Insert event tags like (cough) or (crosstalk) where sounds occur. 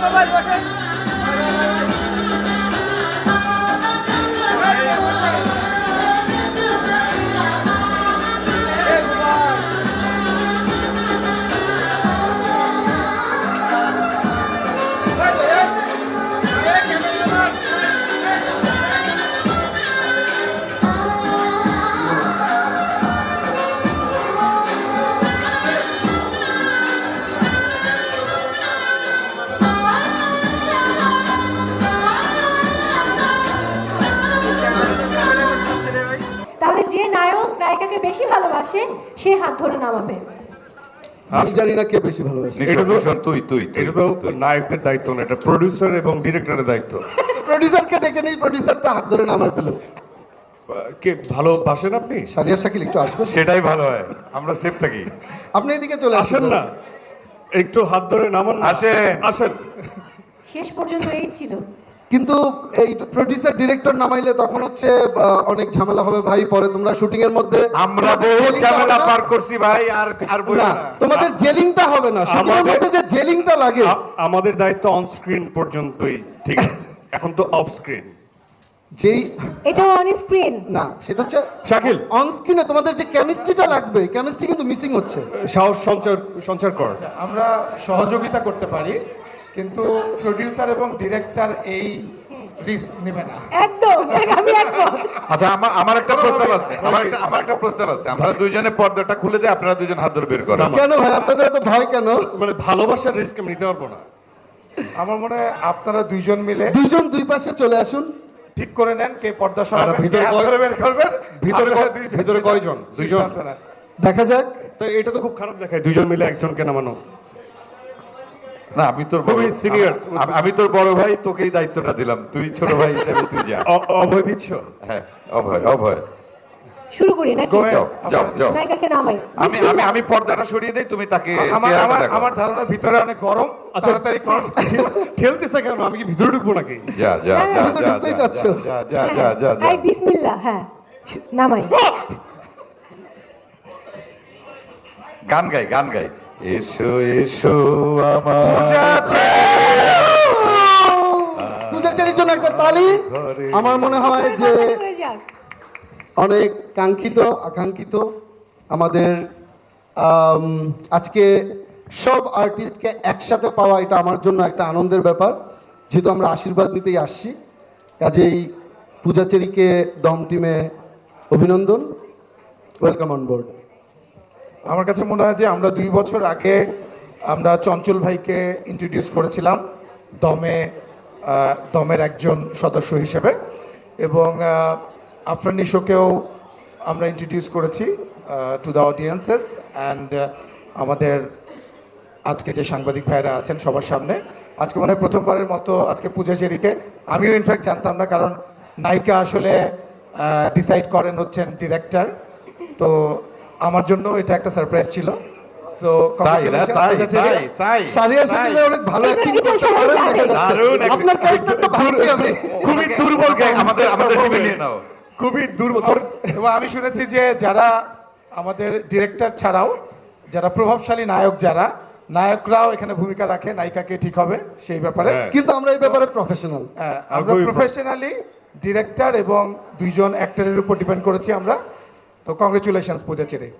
mais pra frente. যে নায়ক নায়িকাকে বেশি ভালোবাসে সে হাত ধরে নামাবে। আমি জানি না কে বেশি ভালোবাসে। তুই তুই তুই, এটা তো নায়কের দায়িত্ব না এটা প্রডিউসার এবং ডিরেক্টরের দায়িত্ব। (laughs) প্রডিউসারকে ডেকে নেই প্রডিউসারটা হাত ধরে নামায় ফেলো। কে ভালোবাসেন আপনি? সারিয়ার শাকিল একটু আসবেন? সেটাই ভালো হয় আমরা সেফ থাকি। আপনি এদিকে চলে আসেন। আসেন না একটু হাত ধরে নামান। আসেন। আসেন। শেষ পর্যন্ত এই ছিল। কিন্তু এই প্রডিউসার ডিরেক্টর নামাইলে তখন হচ্ছে অনেক ঝামেলা হবে। ভাই পরে তোমরা শুটিং এর মধ্যে আমরা তোমাদের বহু ঝামেলা পার করছি ভাই আর আর না তোমাদের জেলিংটা হবে না। শুটিং এর মধ্যে যে জেলিংটা লাগে। আমাদের দায়িত্ব অন স্ক্রিন পর্যন্তই ঠিক আছে? এখন তো অফ স্ক্রিন যেই এটা অন স্ক্রিন না সেটা হচ্ছে শাকিল। অন স্ক্রিনে তোমাদের যে কেমিস্ট্রিটা লাগবে কেমিস্ট্রি কিন্তু মিসিং হচ্ছে। সাহস সঞ্চার সঞ্চার কর। আমরা সহযোগিতা করতে পারি। কিন্তু প্রডিউসার এবং ডিরেক্টর এই রিস্ক নেবে না। একদম আমি একদম আচ্ছা আমার আমার একটা প্রস্তাব আছে আমার একটা আমার একটা প্রস্তাব আছে। আমরা দুইজনে পর্দাটা খুলে দেই আপনারা দুইজন হাত ধরে বের করেন। কেন ভাই? আপনাদের এত ভয় কেন? মানে ভালোবাসার রিস্ক আমি নিতে পারব না। আমার মনে হয় আপনারা দুইজন মিলে দুইজন দুই পাশে চলে আসুন। ঠিক করে নেন কে পর্দা সরাবেন ভিতরে বের করবেন। ভিতরে দুইজন ভিতরে কয়জন? দুইজন? দেখা যাক। তো এটা তো খুব খারাপ দেখায় দুজন মিলে একজনকে নামানো। না আমি তোর খুবই senior। আমি- আমি তোর বড় ভাই তোকেই দায়িত্বটা দিলাম। তুই ছোট ভাই হিসেবে তুই যা। অভয় দিচ্ছ? হ্যাঁ অভয় অভয়। শুরু করি নাকি? যাও যাও নায়িকাকে নামাই। আমি আমি আমি পর্দাটা সরিয়ে দেই তুমি তাকে আমার আমার আমার ধারণা ভিতরে অনেক গরম। আচ্ছা তাড়াতাড়ি কর। ঠেলতেছে কেন? আমি কি ভিতরে ঢুকবো নাকি? যা যা হ্যাঁ, যা যা, যা, যা যা যা যা যা। বিসমিল্লাহ হ্যাঁ নামাই। গান গাই গান গাই। এসো এসো আমার পূজাচারীর জন্য একটা তালি। আমার মনে হয় যে অনেক কাঙ্ক্ষিত আকাঙ্ক্ষিত আমাদের আজকে সব আর্টিস্টকে একসাথে পাওয়া এটা আমার জন্য একটা আনন্দের ব্যাপার। যেহেতু আমরা আশীর্বাদ নিতেই আসছি কাজেই পূজাচেরিকে দম টিমে অভিনন্দন। ওয়েলকাম অন বোর্ড আমার কাছে মনে হয় যে আমরা দুই বছর আগে আমরা চঞ্চল ভাইকে ইন্ট্রোডিউস করেছিলাম, দমে দমের একজন সদস্য হিসেবে। এবং আফরান নিশোকেও আমরা ইন্ট্রোডিউস করেছি টু দ্য অডিয়েন্সেস অ্যান্ড আমাদের আজকে যে সাংবাদিক ভাইরা আছেন সবার সামনে। আজকে মনে হয় প্রথমবারের মতো আজকে পূজা চেরিকে আমিও ইনফ্যাক্ট জানতাম না, কারণ নায়িকা আসলে ডিসাইড করেন হচ্ছেন ডিরেক্টর তো আমার জন্য এটা একটা সারপ্রাইজ ছিল। সো তাই না? তাই তাই তাই সারিয়া তাই। অনেক ভালো অ্যাক্টিং করতে পারেন দেখা যাচ্ছে। আপনার ক্যারেক্টারটা ভাবছি আমি। খুবই দুর্বল গাই আমাদের (laughs) আমাদের টিমে নিয়ে নাও। খুবই দুর্বল। এবং আমি শুনেছি যে যারা আমাদের ডিরেক্টর ছাড়াও যারা প্রভাবশালী নায়ক যারা নায়করাও এখানে ভূমিকা রাখে নায়িকাকে ঠিক হবে সেই ব্যাপারে। হ্যাঁ। কিন্তু আমরা এই ব্যাপারে প্রফেশনাল হ্যাঁ, আমরা প্রফেশনালি ডিরেক্টর এবং দুইজন অ্যাক্টরের উপর ডিপেন্ড করেছি আমরা। তো কংগ্রেচুলেশনস পূজা চেরি